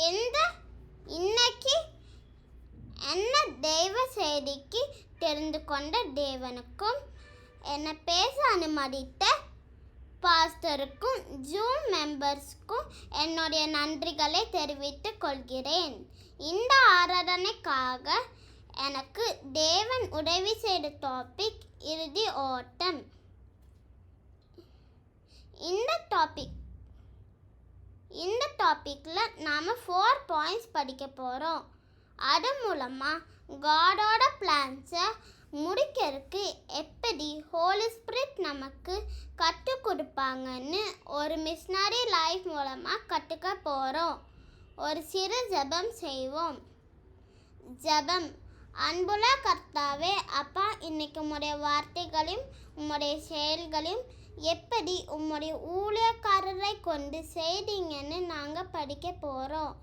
இந்த இன்னைக்கு என்ன தெய்வ செய்திக்கு தெரிந்து கொண்ட தேவனுக்கும் என்னை பேச அனுமதித்த பாஸ்டருக்கும் ஜூம் மெம்பர்ஸ்க்கும் என்னுடைய நன்றிகளை தெரிவித்துக் கொள்கிறேன் இந்த ஆராதனைக்காக எனக்கு தேவன் உதவி செய்த டாபிக் இறுதி ஓட்டம் இந்த டாபிக் இந்த டாப்பிக்கில் நாம் ஃபோர் பாயிண்ட்ஸ் படிக்க போகிறோம் அது மூலமாக காடோட பிளான்ஸை முடிக்கிறதுக்கு எப்படி ஹோலி ஸ்பிரிட் நமக்கு கற்றுக் கொடுப்பாங்கன்னு ஒரு மிஷினரி லைஃப் மூலமாக கற்றுக்க போகிறோம் ஒரு சிறு ஜெபம் செய்வோம். ஜெபம். அன்புள்ள கர்த்தாவே அப்பா இன்னைக்கு உம்முடைய வார்த்தைகளையும் உம்முடைய செயல்களையும் எப்படி உம்முடைய ஊழியக்காரரை கொண்டு செய்தீங்கன்னு நாங்கள் படிக்க போகிறோம்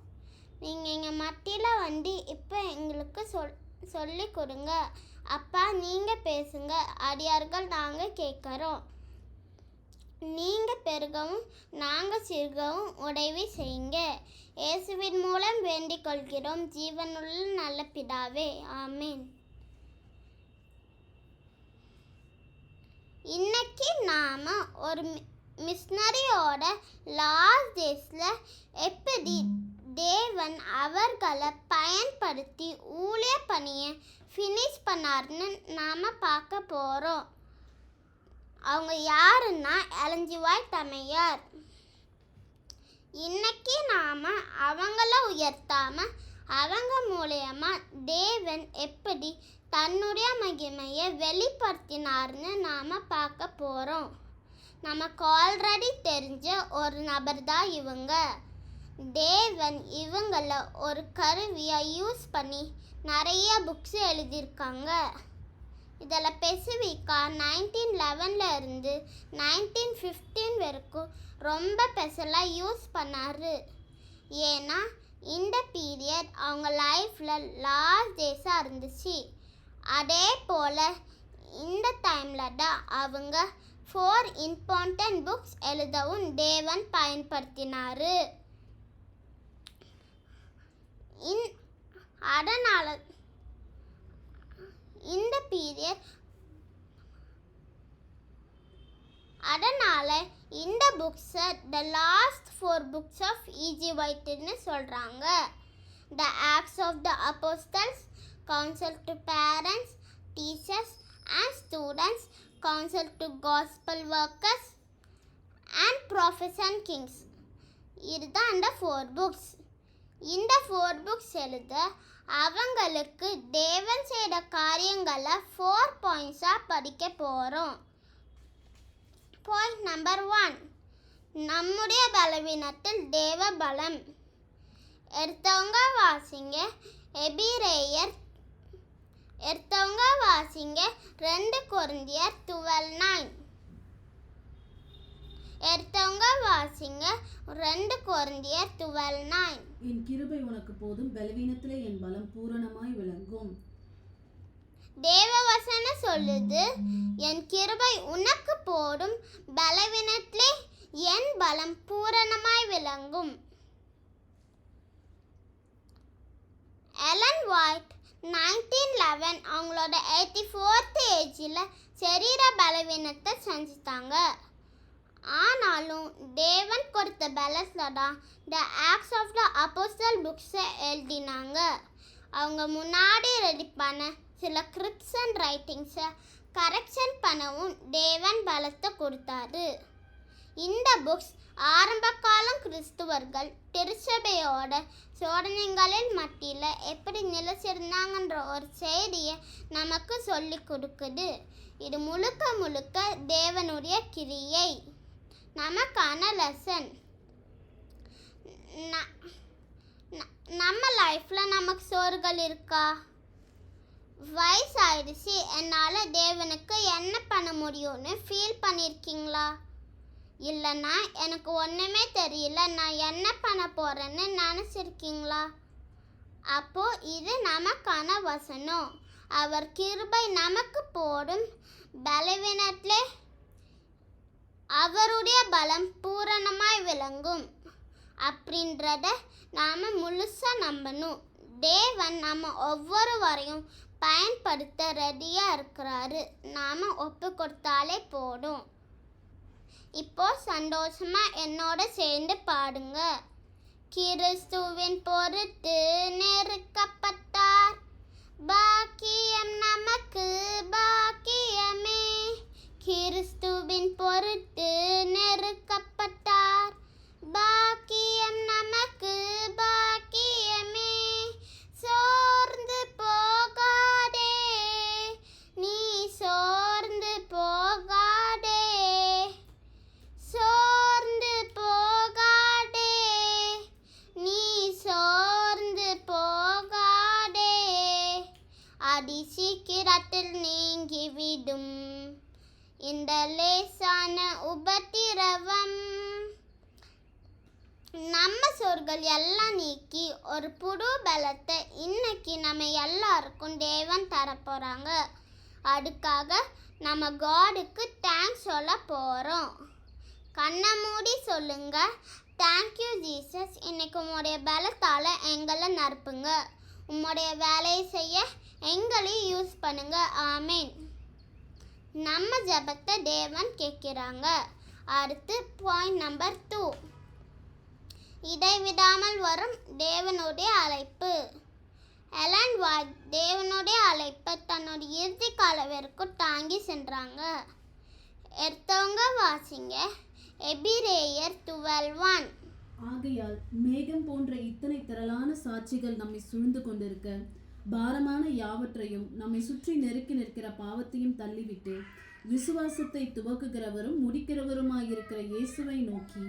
நீங்கள் எங்கள் மத்தியில் வந்து இப்போ எங்களுக்கு சொல் சொல்லி கொடுங்க. அப்பா நீங்கள் பேசுங்க. அடியார்கள் நாங்கள் கேட்குறோம். நீங்கள் பெருகவும் நாங்கள் சிறுகவும் உதவி செய்யுங்க. இயேசுவின் மூலம் வேண்டிக் கொள்கிறோம். ஜீவனுள்ள நல்ல பிதாவே. ஆமீன். இன்னைக்கு நாம் ஒரு மிஷினரியோட லாஸ்ட் டேஸில் எப்படி தேவன் அவர்களை பயன்படுத்தி ஊழிய பணியை ஃபினிஷ் பண்ணாருன்னு நாம் பார்க்க போகிறோம் அவங்க யாருன்னா? எலஞ்சிவாய் தமையார். இன்னைக்கு நாம் அவங்கள உயர்த்தாமல் அவங்க மூலயமா தேவன் எப்படி தன்னுடைய மகிமையை வெளிப்படுத்தினார்னு நாம் பார்க்க போகிறோம் நமக்கு ஆல்ரெடி தெரிஞ்ச ஒரு நபர் தான் இவங்க. தேவன் இவங்கள ஒரு கருவியை யூஸ் பண்ணி நிறைய புக்ஸ் எழுதியிருக்காங்க. இதில் ஸ்பெசிஃபிக்காக நைன்டீன் லெவனில் இருந்து நைன்டீன் ஃபிஃப்டீன் வரைக்கும் ரொம்ப ஸ்பெஷலாக யூஸ் பண்ணார். ஏன்னா இந்த பீரியட் அவங்க லைஃப்பில் லாஸ்ட் டேஸாக இருந்துச்சு. அதே போல் இந்த டைமில் தான் அவங்க ஃபோர் இம்பார்ட்டன்ட் புக்ஸ் எழுதவும் தேவன் பயன்படுத்தினார். இன் அதனால் இந்த பீரியட் அதனால் இந்த புக்ஸை the last four books of E வைட்டுன்னு சொல்கிறாங்க the apps of the apostles counsel to parents teachers and students counsel to gospel workers and profession kings இதுதான் அந்த ஃபோர் புக்ஸ் இந்த ஃபோர் புக்ஸ் எழுத அவங்களுக்கு தேவன் செய்த காரியங்களை ஃபோர் பாயிண்ட்ஸாக படிக்க போகிறோம் பாயிண்ட் நம்பர் ஒன் நம்முடைய பலவீனத்தில் தேவ பலம். எடுத்தவங்க வாசிங்க. எபிரேயர் எடுத்தவங்க வாசிங்க. ரெண்டு குருந்தியர் டுவெல் நைன். எடுத்தவங்க வாசிங்க. ரெண்டு குருந்தியர் டுவெல் நைன். என் கிருபை உனக்கு போதும். பலவீனத்திலே என் பலம் பூரணமாய் விளங்கும். தேவவசனம் சொல்லுது என் கிருபை உனக்கு போடும் பலவீனத்திலே என் பலம் பூரணமாய் விளங்கும். எலன் வாய்ட் நைன்டீன் லெவன் அவங்களோட எயிட்டி ஃபோர்த் ஏஜில் சரீர பலவீனத்தை செஞ்சுட்டாங்க ஆனாலும் தேவன் கொடுத்த பலஸில் தான் the acts of the apostle புக்ஸை எழுதினாங்க. அவங்க முன்னாடி ரெடி பண்ண சில கிரிப்ஸ் ரைட்டிங்ஸை கரெக்ஷன் பண்ணவும் தேவன் பலத்தை கொடுத்தாரு. இந்த புக்ஸ் ஆரம்ப காலம் கிறிஸ்துவர்கள் திருச்சபையோட சோதனைகளின் மத்தியில் எப்படி நிலைச்சிருந்தாங்கன்ற ஒரு செய்தியை நமக்கு சொல்லி கொடுக்குது. இது முழுக்க முழுக்க தேவனுடைய கிரியை. நமக்கான லெசன் நம்ம லைஃப்பில் நமக்கு சோறுகள் இருக்கா? வயசாயிடுச்சு. என்னால் தேவனுக்கு என்ன பண்ண முடியும்னு ஃபீல் பண்ணியிருக்கீங்களா இல்லைன்னா எனக்கு ஒன்றுமே தெரியல. நான் என்ன பண்ண போகிறேன்னு நினச்சிருக்கீங்களா? அப்போ இது நமக்கான வசனம். அவர் கிருபை நமக்கு போடும் பலவீனத்திலே அவருடைய பலம் பூரணமாய் விளங்கும். அப்படின்றத நாம் முழுசாக நம்பணும். தேவன் நம்ம ஒவ்வொரு வரையும் பயன்படுத்த ரெடியாக இருக்கிறாரு. நாம் ஒப்பு கொடுத்தாலே போடும் இப்போ சந்தோஷமா என்னோட சேர்ந்து பாடுங்க கிறிஸ்துவின் பொருட்டு நெருக்கப்பட்டார் பாக்கியம் நமக்கு பாக்கியமே சோர்கள் எல்லாம் நீக்கி ஒரு புது பலத்தை இன்னைக்கு நம்ம எல்லாருக்கும் தேவன் தரப்போகிறாங்க அதுக்காக நம்ம காடுக்கு தேங்க்ஸ் சொல்ல போகிறோம் கண்ணை மூடி சொல்லுங்க. தேங்க்யூ ஜீசஸ் இன்னைக்கு உங்களுடைய பலத்தால் எங்களை நறுப்புங்க உங்களுடைய வேலையை செய்ய எங்களையும் யூஸ் பண்ணுங்க. ஆமேன் நம்ம ஜெபத்தை தேவன் கேட்குறாங்க. அடுத்து பாயிண்ட் நம்பர் டூ இடைவிடாமல் வரும் தேவனுடைய அழைப்பு. எலன் வாய் தேவனுடைய அழைப்பை தன்னுடைய இறுதி கால வரைக்கும் தாங்கி சென்றாங்க. எடுத்தவங்க வாசிங்க. எபிரேயர் டுவெல் ஒன். ஆகையால் மேகம் போன்ற இத்தனை திரளான சாட்சிகள் நம்மை சூழ்ந்து கொண்டிருக்க பாரமான யாவற்றையும் நம்மை சுற்றி நெருக்கி நிற்கிற பாவத்தையும் தள்ளிவிட்டு விசுவாசத்தை துவக்குகிறவரும் முடிக்கிறவருமாயிருக்கிற இயேசுவை நோக்கி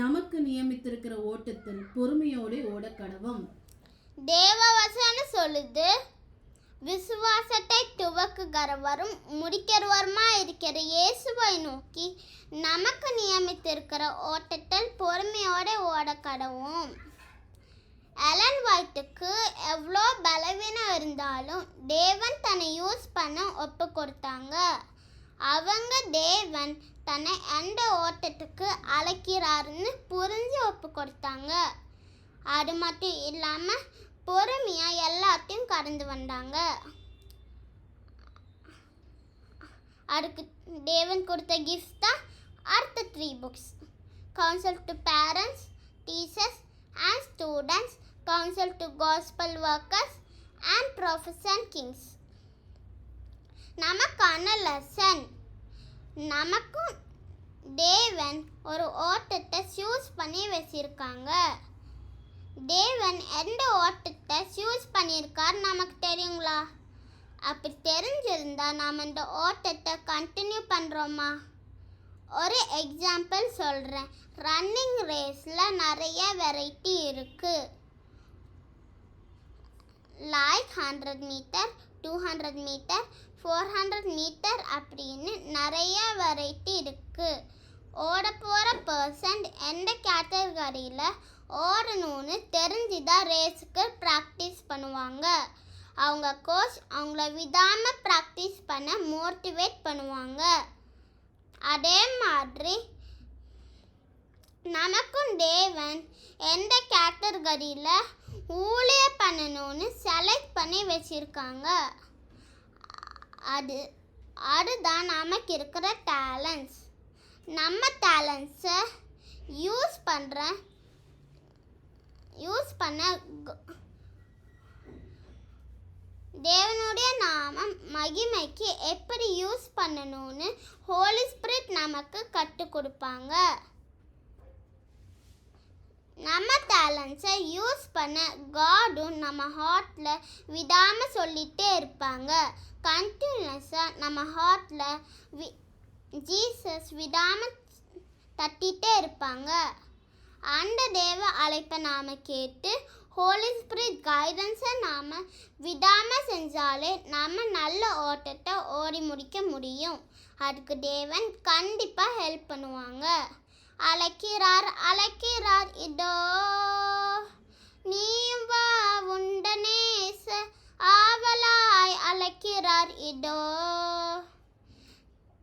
நமக்கு நியமித்திருக்கிற ஓட்டத்தில் பொறுமையோடு ஓட கடவும். தேவ சொல்லுது விசுவாசத்தை துவக்குகிறவரும் முடிக்கிறவருமா இருக்கிற இயேசுவை நோக்கி நமக்கு நியமித்திருக்கிற ஓட்டத்தில் பொறுமையோட ஓட கடவும். அலன் வைட்டுக்கு எவ்வளோ பலவீனம் இருந்தாலும் தேவன் தன்னை யூஸ் பண்ண ஒப்பு கொடுத்தாங்க. அவங்க தேவன் தன்னை எந்த ஓட்டத்துக்கு அழைக்கிறாருன்னு புரிஞ்சு ஒப்பு கொடுத்தாங்க. அது மட்டும் இல்லாமல் பொறுமையாக எல்லாத்தையும் கடந்து வந்தாங்க. அதுக்கு தேவன் கொடுத்த கிஃப்ட் தான் அடுத்த three books counsel to parents teachers and students counsel to gospel workers and prophets and kings நமக்கான லெசன் நமக்கும் தேவன் ஒரு ஓட்டத்தை சூஸ் பண்ணி வச்சிருக்காங்க. தேவன் எந்த ஓட்டத்தை சூஸ் பண்ணியிருக்கார் நமக்கு தெரியுங்களா? அப்படி தெரிஞ்சிருந்தா நாம் இந்த ஓட்டத்தை கண்டினியூ பண்ணுறோமா ஒரு எக்ஸாம்பிள் சொல்கிறேன் ரன்னிங் ரேஸில் நிறைய வெரைட்டி இருக்குது like hundred metre two hundred metre four hundred metre அப்படின்னு நிறைய வெரைட்டி இருக்குது ஓட போகிற பர்சன் எந்த கேட்டகரியில் ஓடணும்னு தெரிஞ்சு தான் ரேஸுக்கு ப்ராக்டிஸ் பண்ணுவாங்க. அவங்க கோச் அவங்கள விடாமல் ப்ராக்டிஸ் பண்ண மோட்டிவேட் பண்ணுவாங்க. அதே மாதிரி நமக்கும் தேவன் எந்த கேட்டகரியில் ஊழிய பண்ணணும்னு செலக்ட் பண்ணி வச்சுருக்காங்க. அது அதுதான் நமக்கு இருக்கிற டேலண்ட்ஸ் நம்ம டேலண்ட்ஸை யூஸ் பண்ணுற யூஸ் பண்ண தேவனுடைய நாமம் மகிமைக்கு எப்படி யூஸ் பண்ணணும்னு ஹோலி ஸ்பிரிட் நமக்கு கற்றுக் கொடுப்பாங்க. பேலன்ஸை யூஸ் பண்ண காடும் நம்ம ஹார்ட்டில் விடாமல் சொல்லிகிட்டே இருப்பாங்க. கண்டினியூஸாக நம்ம ஹார்ட்டில் வி ஜீசஸ் விடாமல் தட்டிகிட்டே இருப்பாங்க. அந்த தேவ அழைப்பை நாம் கேட்டு ஹோலி ஸ்பிரிட் கைடன்ஸை நாம் விடாமல் செஞ்சாலே நாம் நல்ல ஓட்டத்தை ஓடி முடிக்க முடியும். அதுக்கு தேவன் கண்டிப்பாக ஹெல்ப் பண்ணுவாங்க. அழைக்கிறார் அழைக்கிறார். இதோ நீயும் வா உண்டனேச ஆவலாய் அழைக்கிறார் இதோ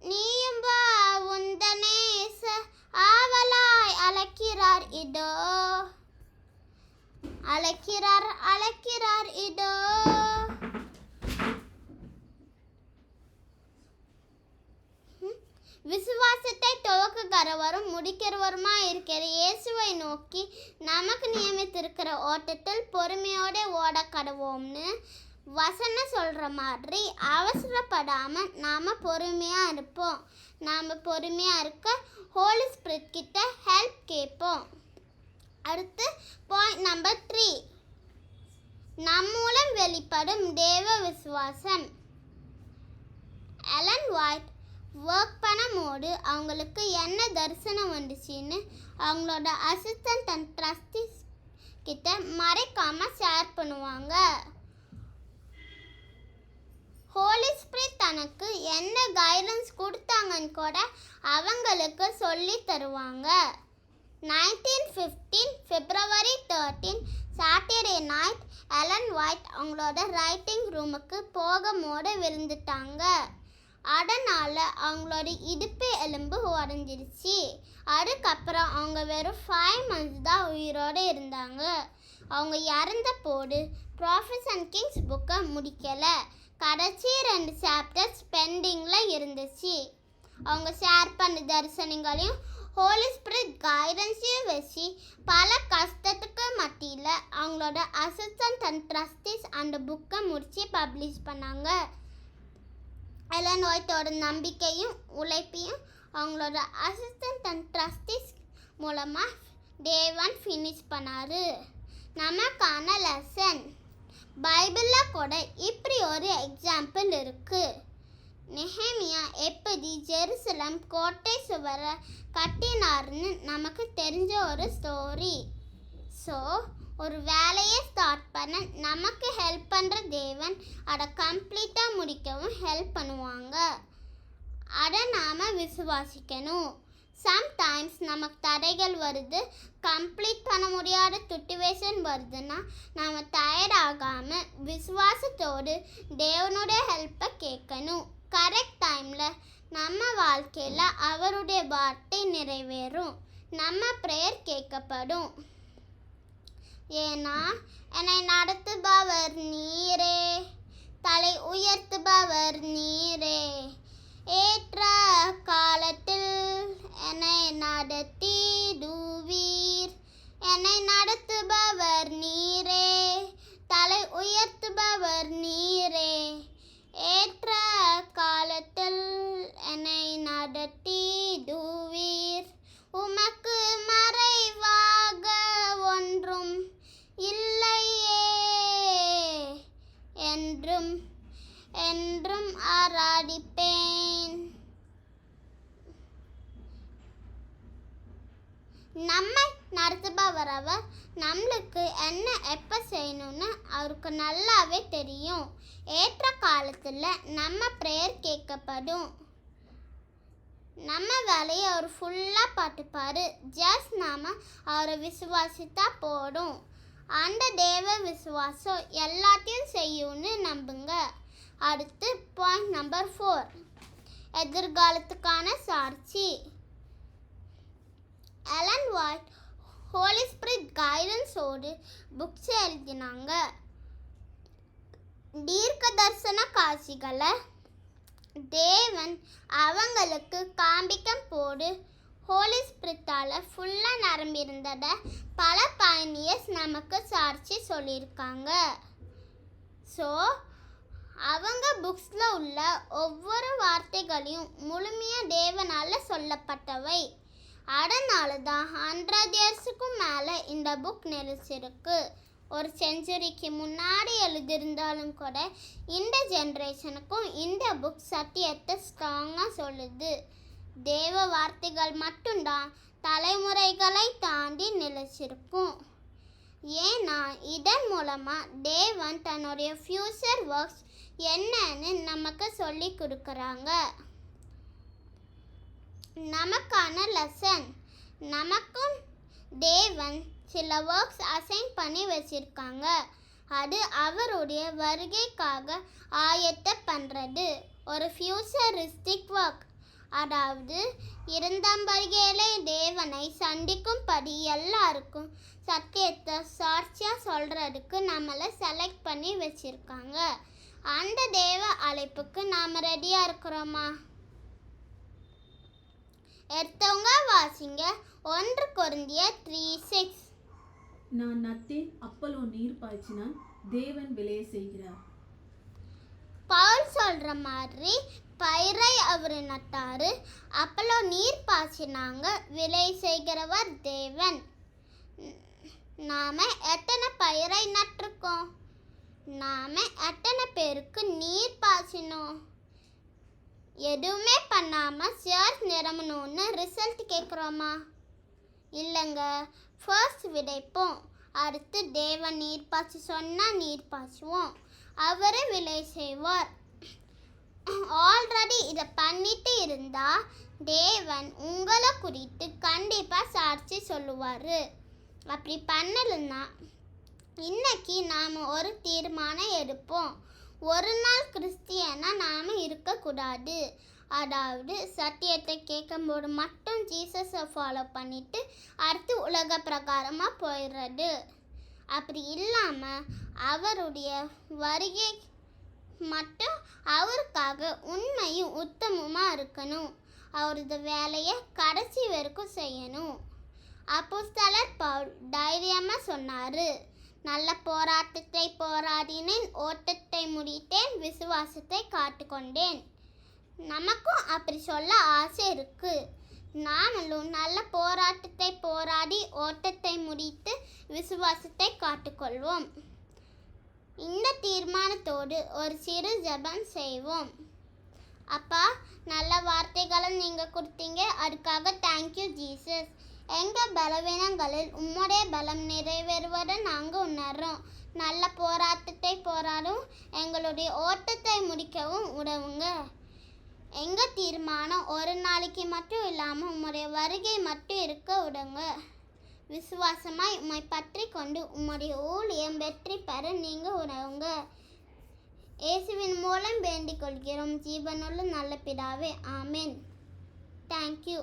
நீயும் வா உந்தனேச ஆவலாய் அழைக்கிறார் இதோ அழைக்கிறார் அழைக்கிறார் இதோ விசுவாசத்தை துவக்குகிறவரும் முடிக்கிறவருமா இருக்கிற இயேசுவை நோக்கி நமக்கு நியமித்திருக்கிற ஓட்டத்தில் பொறுமையோட ஓட கடவோம்னு வசனம் சொல்கிற மாதிரி அவசரப்படாமல் நாம் பொறுமையாக இருப்போம். நாம் பொறுமையாக இருக்க ஹோலி ஸ்பிரிட் கிட்ட ஹெல்ப் கேட்போம். அடுத்து பாயிண்ட் நம்பர் த்ரீ நம் மூலம் வெளிப்படும் தேவ விசுவாசம். அலன் வாய்ட் ஒர்க் பண்ணும்போது அவங்களுக்கு என்ன தரிசனம் வந்துச்சுன்னு அவங்களோட அசிஸ்டன்ட் அண்ட் ட்ரஸ்டி கிட்ட மறைக்காம ஷேர் பண்ணுவாங்க. ஹோலி ஸ்பிரிட் தனக்கு என்ன கைடன்ஸ் கொடுத்தாங்கன்னு கூட அவங்களுக்கு சொல்லி தருவாங்க. Nineteen fifteen February thirteen Saturday night Ellen White அவங்களோட ரைட்டிங் ரூமுக்கு போகும்போது விழுந்துட்டாங்க. அதனால் அவங்களோட இடுப்பு எலும்பு உடஞ்சிருச்சு. அதுக்கப்புறம் அவங்க வெறும் ஃபைவ் மந்த்ஸ் தான் உயிரோடு இருந்தாங்க. அவங்க இறந்த போது ப்ராஃபிஸ் அண்ட் கிங்ஸ் புக்கை முடிக்கலை. கடைசி ரெண்டு சாப்டர்ஸ் பெண்டிங்கில் இருந்துச்சு. அவங்க ஷேர் பண்ண தரிசனங்களையும் ஹோலி ஸ்பிரிட் கைடன்ஸையும் வச்சு பல கஷ்டத்துக்கு மத்தியில் அவங்களோட அசிஸ்டன்ட் அண்ட் ட்ரஸ்டிஸ் அந்த புக்கை முடித்து பப்ளிஷ் பண்ணாங்க. எலன் ஒயிட்டோட நம்பிக்கையும் உழைப்பையும் அவங்களோட அசிஸ்டன்ட் அண்ட் ட்ரஸ்டிஸ் மூலமாக தேவன் ஃபினிஷ் பண்ணார். நமக்கான லெசன் பைபிளில் கூட இப்படி ஒரு எக்ஸாம்பிள் இருக்குது நெஹேமியா எப்படி ஜெருசலம் கோட்டை சுவரை கட்டினார்னு நமக்கு தெரிஞ்ச ஒரு ஸ்டோரி ஸோ ஒரு வேலையை ஸ்டார்ட் பண்ண நமக்கு ஹெல்ப் பண்ணுற தேவன் அதை கம்ப்ளீட்டாக முடிக்கவும் ஹெல்ப் பண்ணுவாங்க. அதை நாம் விசுவாசிக்கணும். சம்டைம்ஸ் நமக்கு தடைகள் வருது. கம்ப்ளீட் பண்ண முடியாத சுச்சுவேஷன் வருதுன்னா நாம் டயர்டாகாமல் விசுவாசத்தோடு தேவனுடைய ஹெல்ப்பை கேட்கணும். கரெக்ட் டைமில் நம்ம வாழ்க்கையில் அவருடைய வார்த்தை நிறைவேறும். நம்ம ப்ரேயர் கேட்கப்படும். ஏன்னா என்னை நடத்துபவர் நீரே. தலை உயர்த்துபவர் நீரே. ஏற்ற காலத்தில் என்னை நடத்திடுவீர். என்னை நடத்துபவர் நீரே. தலை உயர்த்துபவர் நீரே. ஏற்ற காலத்தில் என்னை நடத்திடுவீர். உமக்கு மறைவாக ஒன்றும் இல்லையே என்றும் என்றும் ஆராதிப்பேன். நம்மை நடத்துபவர் அவர் நம்மளுக்கு என்ன எப்போ செய்யணும்னு அவருக்கு நல்லாவே தெரியும். ஏற்ற காலத்தில் நம்ம ப்ரேயர் கேட்கப்படும். நம்ம வேலையை அவர் ஃபுல்லாக பார்த்துப்பார். ஜஸ்ட் நாம் அவரை விசுவாசித்தா போடும் அந்த தேவ விசுவாசம் எல்லாத்தையும் செய்யும்னு நம்புங்க. அடுத்து பாயிண்ட் நம்பர் ஃபோர் எதிர்காலத்துக்கான சாட்சி அலன் வாய்ட் ஹோலி ஸ்பிரிட் கைடன்ஸோடு புக்ஸ் எழுதினாங்க. தீர்க்க தரிசன காட்சிகளை. தேவன் அவங்களுக்கு காண்பிக்கம் போடு. ஹோலி ஸ்பிரித்தால் ஃபுல்லாக நிரம்பியிருந்ததை பல பயணியர்ஸ் நமக்கு சாட்சி சொல்லியிருக்காங்க. ஸோ அவங்க புக்ஸில் உள்ள ஒவ்வொரு வார்த்தைகளையும் முழுமையாக தேவனால் சொல்லப்பட்டவை. அதனால தான் ஹண்ட்ரட் இயர்ஸுக்கும் மேலே இந்த புக் நெரிச்சிருக்கு ஒரு செஞ்சுரிக்கு முன்னாடி எழுதியிருந்தாலும் கூட இந்த ஜென்ரேஷனுக்கும் இந்த புக் சத்தியத்தை ஸ்ட்ராங்காக சொல்லுது. தேவ வார்த்தைகள் மட்டும்தான் தலைமுறைகளை தாண்டி நிலைச்சிருக்கும். ஏன்னா இதன் மூலமாக தேவன் தன்னுடைய ஃப்யூச்சர் ஒர்க்ஸ் என்னன்னு நமக்கு சொல்லி கொடுக்குறாங்க. நமக்கான லெசன் நமக்கும் தேவன் சில ஒர்க்ஸ் அசைன் பண்ணி வச்சிருக்காங்க. அது அவருடைய வருகைக்காக ஆயத்த பண்ணுறது ஒரு ஃபியூச்சரிஸ்டிக் ஒர்க் அதாவது இருந்தம்பரிகையிலே தேவனை சந்திக்கும்படி எல்லாருக்கும் சத்தியத்தை சாட்சியாக சொல்கிறதுக்கு நம்மளை செலக்ட் பண்ணி வச்சுருக்காங்க. அந்த தேவ அழைப்புக்கு நாம் ரெடியாக இருக்கிறோமா? எடுத்தவங்க வாசிங்க. ஒன்று கொரிந்திய த்ரீ சிக்ஸ் நான் நட்டேன் அப்பலோ நீர் பாய்ச்சினான் தேவன் விளைய செய்கிறார். பவுல் சொல்ற மாதிரி பயிரை அவர் நட்டாரு அப்பளோ நீர் பாய்ச்சினாங்க விலை செய்கிறவர் தேவன். நாம எத்தனை பயிரை நட்டிருக்கோம்? நாம எத்தனை பேருக்கு நீர் பாய்ச்சணும் எதுவுமே பண்ணாம சேர்ஸ் நிரம்பணும்னு ரிசல்ட் கேட்குறோமா? இல்லைங்க. ஃபர்ஸ்ட் விதைப்போம். அடுத்து தேவன் நீர் பாய்ச்சி சொன்னால் நீர் பாய்ச்சுவோம் அவரே விலை செய்வார். ஆல்ரெடி இதை பண்ணிட்டு இருந்தால் தேவன் உங்களை குறித்து கண்டிப்பாக சாட்சி சொல்லுவார். அப்படி பண்ணலைன்னா இன்னைக்கு நாம் ஒரு தீர்மானம் எடுப்போம். ஒரு நாள் கிறிஸ்தியனாக நாம் இருக்கக்கூடாது. அதாவது சத்தியத்தை கேட்கும்போது மட்டும் ஜீசஸை ஃபாலோ பண்ணிட்டு அடுத்து உலக பிரகாரமாக போயிடுறது. அப்படி இல்லாமல் அவருடைய வருகை மட்டும் அவருக்காக உண்மையும் உத்தமமாக இருக்கணும். அவரது வேலையை கடைசி வரைக்கும் செய்யணும். அப்போஸ்தலர் பவுல் தைரியமாக சொன்னார். நல்ல போராட்டத்தை போராடினேன் ஓட்டத்தை முடித்தேன் விசுவாசத்தை காட்டுக்கொண்டேன் நமக்கும் அப்படி சொல்ல ஆசை இருக்கு. நாமளும் நல்ல போராட்டத்தை போராடி ஓட்டத்தை முடித்து விசுவாசத்தை காட்டுக்கொள்வோம் இந்த தீர்மானத்தோடு ஒரு சிறு ஜெபம் செய்வோம். அப்பா நல்ல வார்த்தைகளை நீங்கள் கொடுத்தீங்க. அதுக்காக தேங்க்யூ ஜீசஸ் எங்கள் பலவீனங்களில் உம்முடைய பலம் நிறைவேறுவதை நாங்கள் உணர்றோம். நல்ல போராட்டத்தை போராடும் எங்களுடைய ஓட்டத்தை முடிக்கவும் உதவுங்க. எங்கள் தீர்மானம் ஒரு நாளைக்கு மட்டும் இல்லாமல் உம்முடைய வருகை மட்டும் இருக்க விடுங்க. விசுவாசமாய் உம்மை பற்றி கொண்டு உம்முடைய ஊழியம் வெற்றி பெற நீங்கள் உணவுங்க இயேசுவின் மூலம் வேண்டிக் கொள்கிறோம். ஜீவனுள்ள நல்ல பிதாவே ஆமேன். தேங்க்யூ